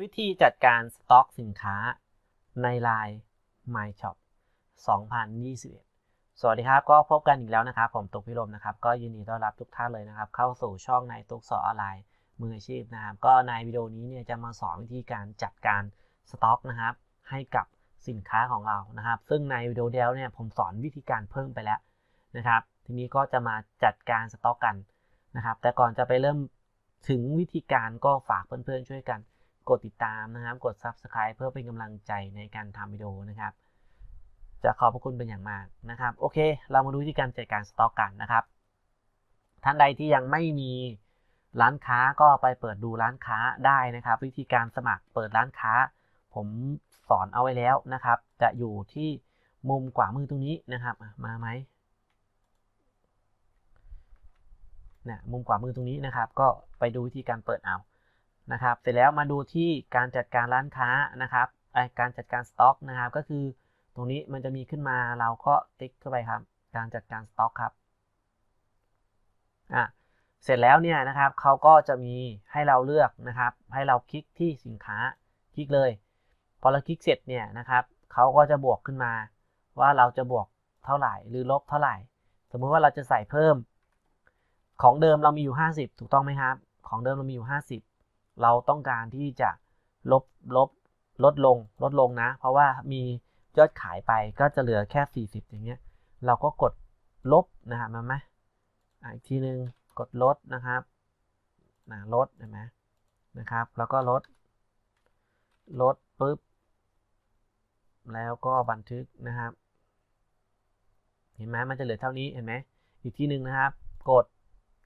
วิธีจัดการสต็อกสินค้าใน Line My Shop 2021 สวัสดีครับ ก็พบกันอีกแล้วนะครับ ผมตุกพิรมนะครับ ก็ยินดีต้อนรับทุกท่านเลยนะครับ เข้าสู่ช่องในตุกสอออนไลน์มืออาชีพนะครับ ก็ในวิดีโอนี้เนี่ยจะมาสอนวิธีการจัดการสต็อกนะครับ ให้กับสินค้าของเรานะครับ ซึ่งในวิดีโอเดียวเนี่ยผมสอนวิธีการเพิ่มไปแล้วนะครับ ทีนี้ก็จะมาจัดการสต็อกกันนะครับ แต่ก่อนจะไปเริ่มถึงวิธีการก็ฝากเพื่อนๆช่วยกัน กดติดตามนะครับ กด Subscribe เพื่อเป็นกำลังใจในการทำวิดีโอนะครับ จะขอบพระคุณเป็นอย่างมากนะครับ โอเค เรามาดูวิธีการจัดการสต็อกกันนะครับ ท่านใดที่ยังไม่มีร้านค้าก็ไปเปิดดูร้านค้าได้นะครับ วิธีการสมัครเปิดร้านค้า ผมสอนเอาไว้แล้วนะครับ จะอยู่ที่มุมขวามือตรงนี้นะครับ มาไหมเนี่ยมุมขวามือตรงนี้นะครับ ก็ไปดูวิธีการเปิดเอา นะครับ เสร็จแล้วมาดูที่การจัดการร้านค้านะครับการจัดการสต็อกนะครับ ก็คือตรงนี้มันจะมีขึ้นมาเราก็ติ๊กเข้าไปครับ การจัดการสต็อกครับอะเสร็จแล้วเนี่ยนะครับเขาก็จะมีให้เราเลือกนะครับ ให้เราคลิกที่สินค้าคลิกเลย พอเราคลิกเสร็จเนี่ยนะครับเขาก็จะบวกขึ้นมา ว่าเราจะบวกเท่าไหร่หรือลบเท่าไหร่ สมมุติว่าเราจะใส่เพิ่ม ของเดิมเรามีอยู่ 50 ถูกต้องไหมครับ ของเดิมเรามีอยู่ 50 เราต้องการที่จะลบลบลดลงลดลงนะ เพราะว่ามียอดขายไปก็จะเหลือแค่ 40 อย่างเงี้ย เราก็กดลบนะครับมาไหมอีกทีหนึ่งกดลดนะครับนะลดเห็นไหมนะครับ แล้วก็ลด ลดปุ๊บ แล้วก็บันทึกนะครับ เห็นไหมมันจะเหลือเท่านี้เห็นไหมอีกทีหนึ่งนะครับ กด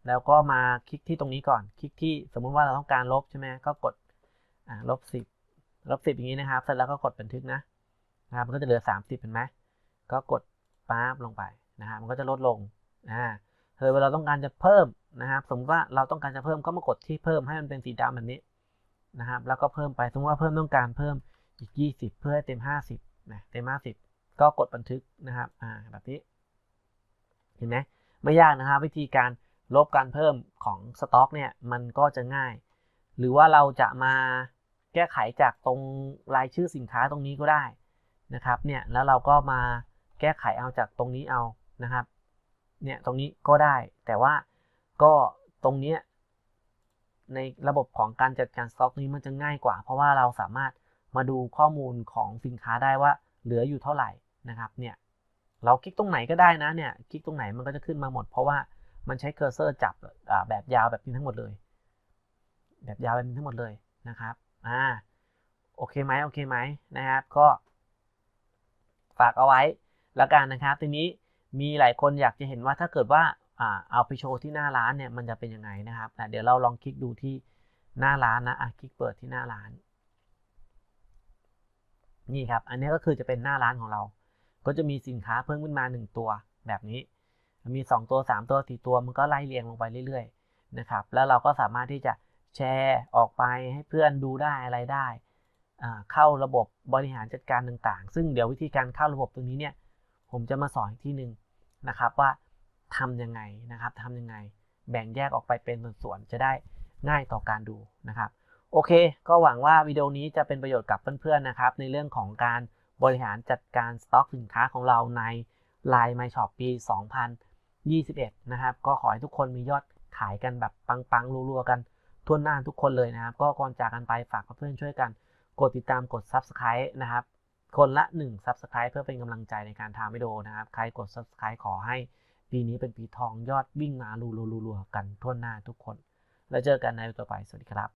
แล้วก็มาคลิกที่ตรงนี้ก่อน คลิกที่สมมุติว่าเราต้องการลบใช่ไหมก็กดลบสิบลบสิบอย่างนี้นะครับ เสร็จแล้วก็กดบันทึกนะนะครับ มันก็จะเหลือ 30เห็นไหมก็กดปั๊บลงไปนะครับ มันก็จะลดลงอ่าเออเวลาเราต้องการจะเพิ่มนะครับ สมมติว่าเราต้องการจะเพิ่มก็มากดที่เพิ่มให้มันเป็นสีดำแบบนี้นะครับ แล้วก็เพิ่มไป สมมติว่าเพิ่มต้องการเพิ่มอีก 20 เพื่อให้เต็ม 50นะเต็ม 50 ก็กดบันทึกนะครับ อ่า แบบนี้ เห็นไหมไม่ยากนะครับ วิธีการ ลบการเพิ่มของสต็อกเนี่ยมันก็จะง่าย หรือว่าเราจะมาแก้ไขจากตรงรายชื่อสินค้าตรงนี้ก็ได้นะครับเนี่ยแล้วเราก็มาแก้ไขเอาจากตรงนี้เอานะครับเนี่ยตรงนี้ก็ได้ แต่ว่าก็ตรงนี้ในระบบของการจัดการสต็อกนี้มันจะง่ายกว่า เพราะว่าเราสามารถมาดูข้อมูลของสินค้าได้ว่าเหลืออยู่เท่าไหร่นะครับเนี่ยเราคลิกตรงไหนก็ได้นะเนี่ยคลิกตรงไหนมันก็จะขึ้นมาหมด เพราะว่า มันใช้เคอร์เซอร์จับแบบยาวแบบนี้ทั้งหมดเลย แบบยาวแบบนี้ทั้งหมดเลยนะครับอ่าโอเคไหมโอเคไหมนะครับ ก็ฝากเอาไว้แล้วกันนะครับ ทีนี้มีหลายคนอยากจะเห็นว่าถ้าเกิดว่าอ่าเอาไปโชว์ที่หน้าร้านเนี่ยมันจะเป็นยังไงนะครับเดี๋ยวเราลองคลิกดูที่หน้าร้านนะอะคลิกเปิดที่หน้าร้าน นี่ครับ อันนี้ก็คือจะเป็นหน้าร้านของเรา ก็จะมีสินค้าเพิ่มขึ้นมา 1 ตัวแบบนี้ มี 2 ตัว 3 ตัว4ตัวมันก็ไล่เรียงลงไปเรื่อยๆนะครับแล้วเราก็สามารถที่จะแชร์ออกไปให้เพื่อนดูได้อะไรได้เข้าระบบบริหารจัดการต่างๆ ซึ่งเดี๋ยววิธีการเข้าระบบตรงนี้เนี่ยผมจะมาสอนที่หนึ่งนะครับว่าทำยังไงนะครับทำยังไง แบ่งแยกออกไปเป็นส่วนๆจะได้ง่ายต่อการดูนะครับโอเค ก็หวังว่าวิดีโอนี้จะเป็นประโยชน์กับเพื่อนๆนะครับ ในเรื่องของการบริหารจัดการสต็อกสินค้าของเราใน Line My Shop ปี 21 นะครับ ก็ขอให้ทุกคนมียอดขายกันแบบปังๆรัวๆกันทั่วหน้าทุกคนเลยนะครับ ก็ก่อนจากกันไปฝากเพื่อนช่วยกัน กดติดตามกด Subscribe นะครับ คนละ 1 Subscribe เพื่อเป็นกำลังใจในการทำวิดีโอนะครับ ใครกด Subscribe ขอให้ปีนี้เป็นปีทองยอดวิ่งมารัวๆกันทั่วหน้าทุกคน แล้วเจอกันในวิดีโอต่อไปสวัสดีครับ